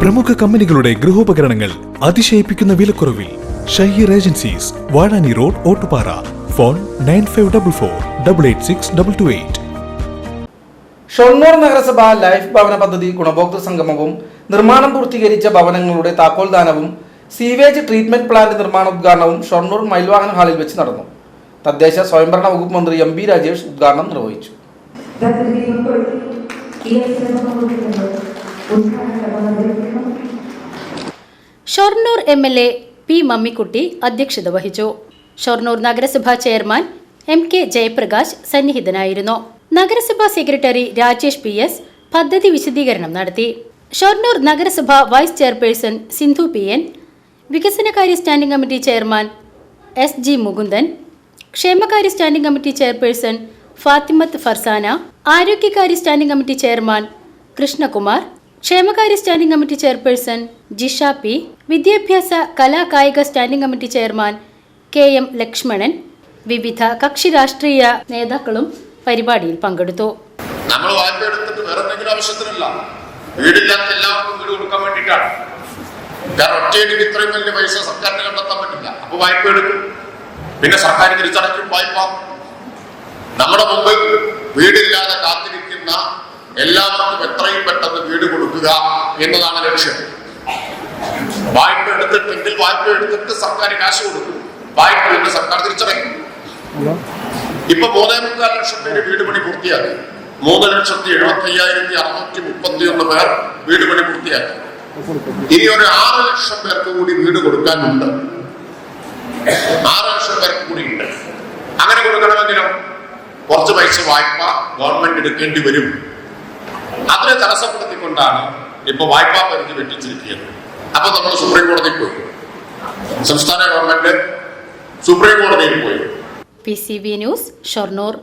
പ്രമുഖ കമ്പനികളുടെ ഗൃഹോപകരണങ്ങൾ അതിശയിപ്പിക്കുന്ന വിലക്കുറവിൽ Shaheer agencies Vazhani road Ottupara. Phone nine five double four double eight six double two eight. Shoranur നഗരസഭ ലൈഫ് ഭവന പദ്ധതി ഗുണഭോക്തൃ സംഗമവും നിർമ്മാണം പൂർത്തീകരിച്ച ഭവനങ്ങളുടെ താക്കോൽദാനവും സീവേജ് ട്രീറ്റ്മെന്റ് പ്ലാന്റ് നിർമ്മാണ ഉദ്ഘാടനവും ഷൊർണൂർ മയിൽവാഹന ഹാളിൽ വെച്ച് നടന്നു. തദ്ദേശ സ്വയംഭരണ വകുപ്പ് മന്ത്രി എം ബി രാജേഷ് ഉദ്ഘാടനം നിർവഹിച്ചു. Shoranur M L A P Mammikutty അധ്യക്ഷത വഹിച്ചു. ഷൊർണൂർ നഗരസഭാ ചെയർമാൻ എം കെ ജയപ്രകാശ് സന്നിഹിതനായിരുന്നു. നഗരസഭാ സെക്രട്ടറി രാജേഷ് പി എസ് പദ്ധതി വിശദീകരണം നടത്തി. ഷൊർണൂർ നഗരസഭ vice chairperson Sindhu P N വികസനകാര്യ standing committee chairman S G Mukundan ക്ഷേമകാര്യ standing committee chairperson Fathimath Farsana ആരോഗ്യകാര്യ standing committee chairman Krishnakumar ക്ഷേമകാര്യ standing committee chairperson Jisha P വിദ്യാഭ്യാസ കലാ കായിക standing committee chairman K M Lakshmanan വിവിധ കക്ഷി രാഷ്ട്രീയ നേതാക്കളും പരിപാടിയിൽ പങ്കെടുത്തു. നമ്മൾ വായ്പ എടുത്തിട്ട് വേറെ എന്തെങ്കിലും ആവശ്യത്തിനല്ല. വീടില്ലാത്ത എല്ലാവർക്കും വീട് കൊടുക്കാൻ വേണ്ടിയിട്ടാണ്. കാരണം ഒറ്റയടിക്ക് ഇത്രയും വലിയ പൈസ സർക്കാരിന് കണ്ടെത്താൻ പറ്റില്ല. അപ്പൊ വായ്പ എടുക്കും പിന്നെ സർക്കാർ തിരിച്ചടയ്ക്കും വായ്പ. നമ്മുടെ മുമ്പ് വീടില്ലാതെ കാത്തിരിക്കുന്ന എല്ലാവർക്കും പെട്ടെന്ന് കൊടുക്കുക എന്നതാണ് ലക്ഷ്യം. വായ്പ എടുത്തിട്ടെങ്കിൽ വായ്പ എടുത്തിട്ട് സർക്കാർ കാശ് കൊടുക്കും. വായ്പ എടുത്ത് സർക്കാർ തിരിച്ചടയ്ക്കും. ഇപ്പൊ മൂന്നേ മുക്കാൽ ലക്ഷം പേര് വീട് പണി പൂർത്തിയാക്കി. മൂന്ന് ലക്ഷത്തി എഴുപത്തി അയ്യായിരത്തി അറുന്നൂറ്റി മുപ്പത്തി ഒന്ന് പേർ വീട് പണി പൂർത്തിയാക്കി. ഇനി ഒരു ആറ് ലക്ഷം പേർക്ക് കൂടി വീട് കൊടുക്കാനുണ്ട്. ആറ് ലക്ഷം പേർക്ക് കൂടി ഉണ്ട്. അങ്ങനെ കൊടുക്കണമെങ്കിലോ? കുറച്ച് പൈസ വായ്പ ഗവൺമെന്റ് എടുക്കേണ്ടി വരും. അതിനെ തടസ്സപ്പെടുത്തിക്കൊണ്ടാണ് ഇപ്പൊ വായ്പാ പരിധി വെട്ടിച്ചിരിക്കുന്നത്. അപ്പൊ നമ്മൾ സുപ്രീം കോടതിയിൽ പോയി. സംസ്ഥാന ഗവൺമെന്റ് സുപ്രീം കോടതിയിൽ പോയി. P C B news Shoranur.